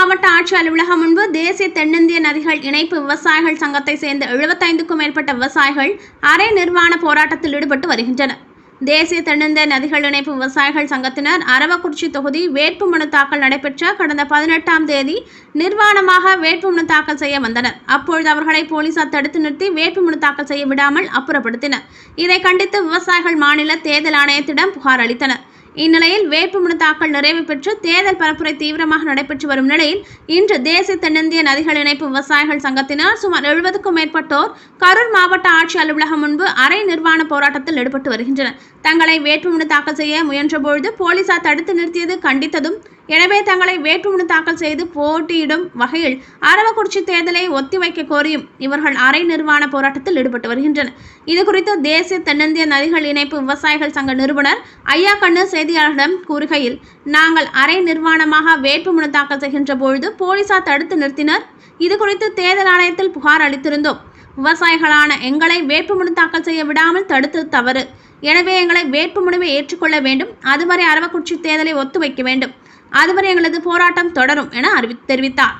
மாவட்ட ஆட்சி அலுவலகம் முன்பு தேசிய தென்னிந்திய நதிகள் இணைப்பு விவசாயிகள் சங்கத்தை சேர்ந்த எழுபத்தைந்துக்கும் மேற்பட்ட விவசாயிகள் அரை நிர்வாண போராட்டத்தில் ஈடுபட்டு வருகின்றனர். தேசிய தென்னிந்திய நதிகள் இணைப்பு விவசாயிகள் சங்கத்தினர் அரவக்குறிச்சி தொகுதி வேட்புமனு தாக்கல் நடைபெற்ற கடந்த பதினெட்டாம் தேதி நிர்வாணமாக வேட்புமனு தாக்கல் செய்ய வந்தனர். அப்பொழுது அவர்களை போலீசார் தடுத்து நிறுத்தி வேட்புமனு தாக்கல் செய்ய விடாமல் அப்புறப்படுத்தினர். இதை கண்டித்து விவசாயிகள் மாநில தேர்தல் ஆணையத்திடம் புகார் அளித்தனர். இந்நிலையில் வேட்புமனு தாக்கல் நிறைவு பெற்று தேர்தல் பரப்புரை தீவிரமாக நடைபெற்று வரும் நிலையில் இன்று தேசிய தென்னிந்திய நதிகள் இணைப்பு விவசாயிகள் சங்கத்தினர் சுமார் எழுபதுக்கும் மேற்பட்டோர் கரூர் மாவட்ட ஆட்சி அலுவலகம் முன்பு அரை நிர்வாண போராட்டத்தில் ஈடுபட்டு வருகின்றனர். தங்களை வேட்புமனு தாக்கல் செய்ய முயன்றபொழுது போலீசார் தடுத்து நிறுத்தியது கண்டித்ததும் எனவே தங்களை வேட்புமனு தாக்கல் செய்து போட்டியிடும் வகையில் அரவக்குறிச்சி தேர்தலை ஒத்திவைக்க கோரியும் இவர்கள் அரை நிர்வாண போராட்டத்தில் ஈடுபட்டு வருகின்றனர். இதுகுறித்து தேசிய தென்னிந்திய நதிகள் இணைப்பு விவசாயிகள் சங்க நிறுவனர் ஐயா கண்ணு செய்தியாளர்களிடம் கூறுகையில் நாங்கள் அரை நிர்வாணமாக வேட்புமனு தாக்கல் செய்கின்ற பொழுது போலீசார் தடுத்து நிறுத்தினர். இது குறித்து தேர்தல் ஆணையத்தில் புகார் அளித்திருந்தோம். விவசாயிகளான எங்களை வேட்புமனு தாக்கல் செய்ய விடாமல் தடுத்து தவறு. எனவே எங்களை வேட்புமனுவை ஏற்றுக்கொள்ள வேண்டும். அதுவரை அரவக்குறிச்சி தேர்தலை ஒத்துவைக்க வேண்டும். அதுவரை எங்களது போராட்டம் தொடரும் என அறிவி தெரிவித்தார்.